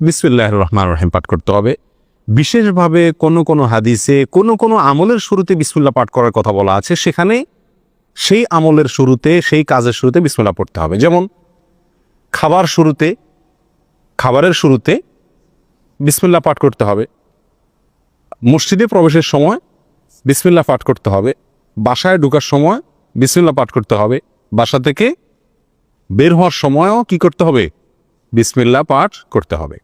বিসমিল্লাহ রহমান রহিম পাঠ করতে হবে। বিশেষভাবে কোনো কোনো হাদিসে, কোনো কোনো আমলের শুরুতে বিসমিল্লাহ পাঠ করার কথা বলা আছে। সেখানে সেই আমলের শুরুতে, সেই কাজের শুরুতে বিসমিল্লাহ পড়তে হবে। যেমন, খাবার শুরুতে, খাবারের শুরুতে বিসমিল্লাহ পাঠ করতে হবে। মসজিদে প্রবেশের সময় বিসমিল্লাহ পাঠ করতে হবে। বাসায় ঢোকার সময় বিসমিল্লাহ পাঠ করতে হবে। বাসা থেকে বের হওয়ার সময়ও কি করতে হবে? বিসমিল্লাহ পাঠ করতে হবে।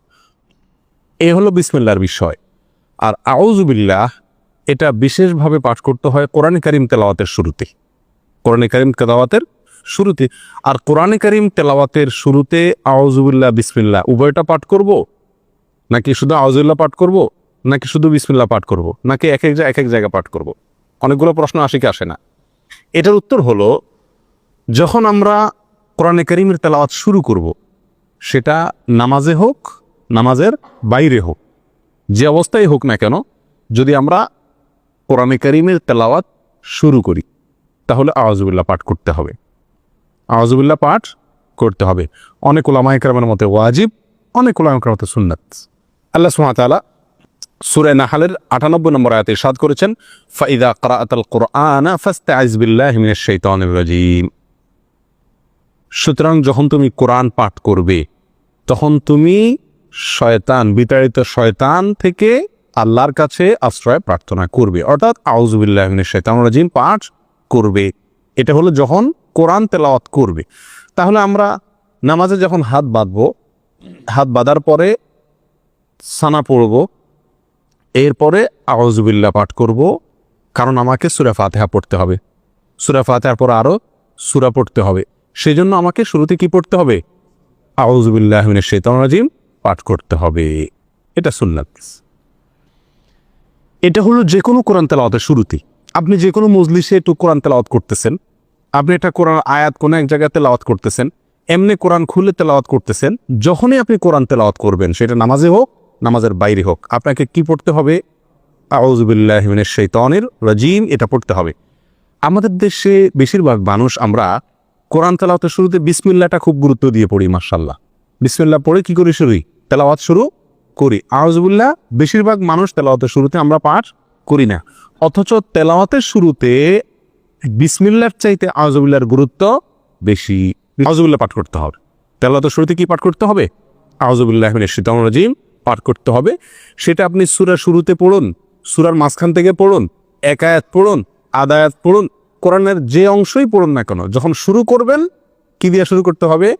এ হলো বিসমিল্লার বিষয়। আর আউজুবিল্লাহ এটা বিশেষভাবে পাঠ করতে হয় কোরআন করিম তেলাওয়াতের শুরুতে। কোরআন করিম তেলাওয়াতের শুরুতে। আর কোরআন করিম তেলাওয়াতের শুরুতে আউজুবিল্লাহ বিসমিল্লা উভয়টা পাঠ করব? নাকি শুধু আউজুবিল্লাহ পাঠ করব? নাকি শুধু বিসমিল্লা পাঠ করব? নাকি এক এক এক এক জায়গায় পাঠ করব? অনেকগুলো প্রশ্ন আসে কি আসে না। এটার উত্তর হলো, যখন আমরা কোরআনে করিমের তেলাওয়াত শুরু করব সেটা নামাজে হোক, নামাজের বাইরে হোক, যে অবস্থায় হোক না কেন, যদি আমরা কোরআনে করিমের তেলাওয়াত শুরু করি, তাহলে আওয়াজুবিল্লাহ পাঠ করতে হবে। আওয়াজবুল্লাহ পাঠ করতে হবে। অনেক ওলামায়করামের মতে ওয়াজিব, অনেক ওলামায়করামের মতে সুন্নাত। আল্লাহ সুহাতালা সুরে নাহালের আটানব্বই নম্বর আয়াতে সাদ করেছেন, ফাইদা করাআতাল কোরআনা ফাস্তে আইজবিল্লাহ মিনাশ শাইতানির রাজিম। সুতরাং যখন তুমি কোরআন পাঠ করবে, তখন তুমি শয়তান, বিতাড়িত শয়তান থেকে আল্লাহর কাছে আশ্রয় প্রার্থনা করবে। অর্থাৎ আউজুবিল্লাহ মিনাশ শাইতানির রাজিম, পাঠ করবে। এটা হলো যখন কোরআন তেলাওয়াত করবে। তাহলে আমরা নামাজে যখন হাত বাঁধবো, হাত বাঁধার পরে সানা পড়ব, এরপরে আউজুবিল্লাহ পাঠ করব, কারণ আমাকে সুরা ফাতেহা পড়তে হবে। সুরা ফাতেহার পর আরও সুরা পড়তে হবে। সেই জন্য আমাকে শুরুতে কি পড়তে হবে? আউজুবিল্লাহ শেতন রাজিম, পাঠ করতে হবে। এটা সুন্নাত এটা হলো যে কোনো কোরআন তেলাওয়াতের শুরুতেই আপনি যে কোনো মজলিসে একটু কোরআন তেলাওয়াত করতেছেন, আপনি এটা কোরআন আয়াত কোনো এক জায়গায় তেলাওয়াত করতেছেন, এমনি কোরআন খুলে তেলাওয়াত করতেছেন, যখনই আপনি কোরআন তেলাওয়াত করবেন, সেটা নামাজে হোক, নামাজের বাইরে হোক, আপনাকে কি পড়তে হবে? আউজুবিল্লাহ শৈতনের রাজিম, এটা পড়তে হবে। আমাদের দেশে বেশিরভাগ মানুষ, আমরা কোরআন তেলাওয়াতের শুরুতে বিসমিল্লাটা খুব গুরুত্ব দিয়ে পড়ি মার্শাল্লাহ বিসমিল্লাহ পড়ে কি করি শুরুই? তেলাওয়াত শুরু করি। আওয়াজবুল্লাহ বেশিরভাগ মানুষ তেলাওয়াতের শুরুতে আমরা পাঠ করি না। অথচ তেলাওয়াতের শুরুতে বিসমিল্লার চাইতে আউজুবিল্লার গুরুত্ব বেশি। আউজুবিল্লাহ পাঠ করতে হবে। তেলাওয়াতের শুরুতে কি পাঠ করতে হবে? আউজুবিল্লাহ শীতম রাজিম, পাঠ করতে হবে। সেটা আপনি সুরার শুরুতে পড়ুন, সুরার মাঝখান থেকে পড়ুন একায়াত পড়ুন আদায়াত পড়ুন কোরআনের যে অংশই পড়ুন না কেন, যখন শুরু করবেন, কি দিয়ে শুরু করতে হবে?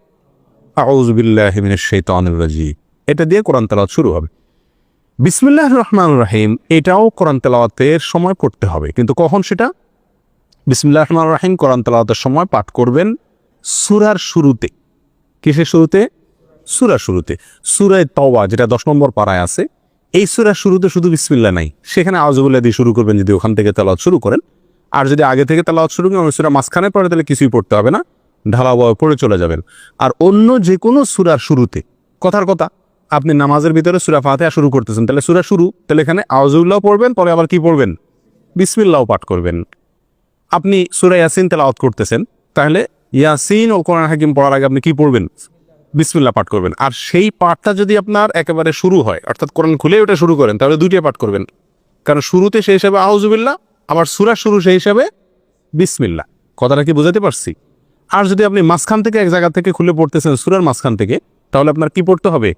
আউজবিল্লাহ শৈতানুর রাজিম। এটা দিয়ে কোরআন তেলাওয়াত শুরু হবে। বিসমিল্লাহ রহমান রাহিম, এটাও কোরআন তেলাওয়াতের সময় পড়তে হবে। কিন্তু কখন সেটা? বিসমিল্লাহ রহমান রাহিম, কোরআন তেলাওয়াতের সময় পাঠ করবেন সুরার শুরুতে। কিসের শুরুতে? সুরার শুরুতে। সুরায় তওয়া যেটা দশ নম্বর পাড়ায় আছে। এই সুরার শুরুতে শুধু বিসমিল্লা নাই। সেখানে আওয়াজবুল্লাহ দিয়ে শুরু করবেন যদি ওখান থেকে তেলাওয়াত শুরু করেন। আর যদি আগে থেকে তেলাওয়াত শুরু ওই সুরা মাঝখানে পড়ে, তাহলে কিছুই পড়তে হবে না। ঢালাওয়া পড়ে চলে যাবেন। আর অন্য যে কোনো সুরার শুরুতে, কথার কথা, আপনি নামাজের ভিতরে সুরা ফাতেহা শুরু করতেছেন, তাহলে সুরা শুরু, তাহলে এখানে আউজুল্লাহ পড়বেন, পরে আবার কি পড়বেন? বিসমিল্লাহ পাঠ করবেন। আপনি সুরা ইয়াসিন তেলাওয়াত করতেছেন, তাহলে ইয়াসিন ও কোরআন হাকিম পড়ার আগে আপনি কি পড়বেন? বিসমিল্লাহ পাঠ করবেন। আর সেই পাঠটা যদি আপনার একেবারে শুরু হয়, অর্থাৎ কোরআন খুলে ওটা শুরু করেন, তাহলে দুইটা পাঠ করবেন। কারণ শুরুতে সেই হিসাবে আউজুবিল্লাহ আবার সুরা শুরু সেই হিসাবে বিসমিল্লা কথাটা কি বুঝাতে পারছি? আর যদি আপনি মাঝখান থেকে এক জায়গা থেকে খুলে পড়তেছেন সুরার মাঝখান থেকে, তাহলে আপনার কি পড়তে হবে?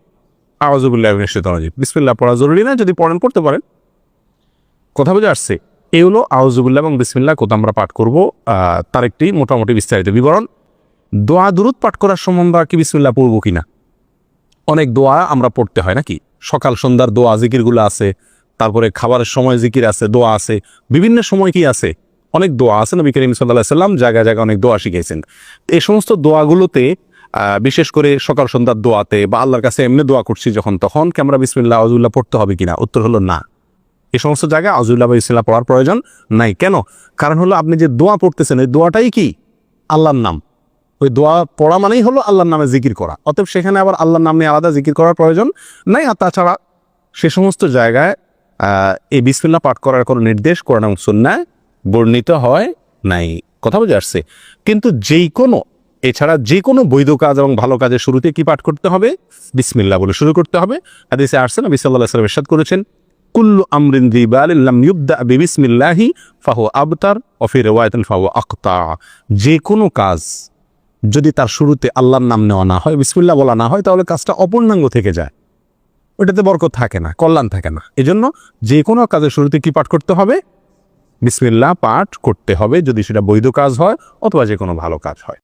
আওয়াজুবুল্লাহ বিসমিল্লা পড়া জরুরি না, যদি পড়েন, পড়তে পারেন। কথা বুঝে আসছে? এই হলো আউজুবুল্লাহ এবং বিসমিল্লা কোথা আমরা পাঠ করব। তার একটি মোটামুটি বিস্তারিত বিবরণ। দোয়া দুরুদ পাঠ করার আমরা কি বিসমিল্লা পড়ব কিনা? অনেক দোয়া আমরা পড়তে হয় নাকি? সকাল সন্ধ্যার দোয়া, জিকিরগুলো আছে। তারপরে খাবারের সময় জিকির আছে, দোয়া আছে, বিভিন্ন সময় কি আছে? অনেক দোয়া আছে নবী করিম সাল্লাহ সাল্লাম জায়গায় জায়গায় অনেক দোয়া শিখেছেন এই সমস্ত দোয়াগুলোতে বিশেষ করে সকাল সন্ধ্যার দোয়াতে বা আল্লাহর কাছে এমনি দোয়া করছি যখন, তখন কি আমরা বিসমিল্লাহ আউজুল্লাহ পড়তে হবে কিনা? উত্তর হলো না। এ সমস্ত জায়গায় আজুল্লাহ বা ইসলাম পড়ার প্রয়োজন নাই। কেন? কারণ হলো আপনি যে দোয়া পড়তেছেন ওই দোয়াটাই কি? আল্লাহর নাম। ওই দোয়া পড়া মানেই হলো আল্লাহর নামে জিকির করা। অতএব সেখানে আবার আল্লাহর নাম নিয়ে আলাদা জিকির করার প্রয়োজন নাই। আর তাছাড়া সে সমস্ত জায়গায় এই বিসমিল্লাহ পাঠ করার কোনো নির্দেশ কোরআন এবং সুন্নায় বর্ণিত হয় নাই। কথা বুঝে আসছে? কিন্তু যেই কোনো এছাড়া যে কোনো বৈধ কাজ এবং ভালো কাজের শুরুতে কি পাঠ করতে হবে? বিসমিল্লা বলে শুরু করতে হবে। হাদিসে আসছে, নবী আলাইহি ওয়াসাল্লাম ইরশাদ করেছেন, কুল্লু আমরিন দিবালিন লাম ইউবদা বিবিসমিল্লাহি ফাহু আবতার ও ফি রিওয়ায়াতিন ফাহু আক্তা যে কোনো কাজ যদি তার শুরুতে আল্লাহর নাম নেওয়া না হয় বিসমিল্লা বলা না হয়, তাহলে কাজটা অপূর্ণাঙ্গ থেকে যায়। ওটাতে বরকত থাকে না, কল্যাণ থাকে না। এজন্য যে কোনো কাজের শুরুতে কি পাঠ করতে হবে? বিসমিল্লা পাঠ করতে হবে যদি সেটা বৈধ কাজ হয় অথবা যে কোনো ভালো কাজ হয়।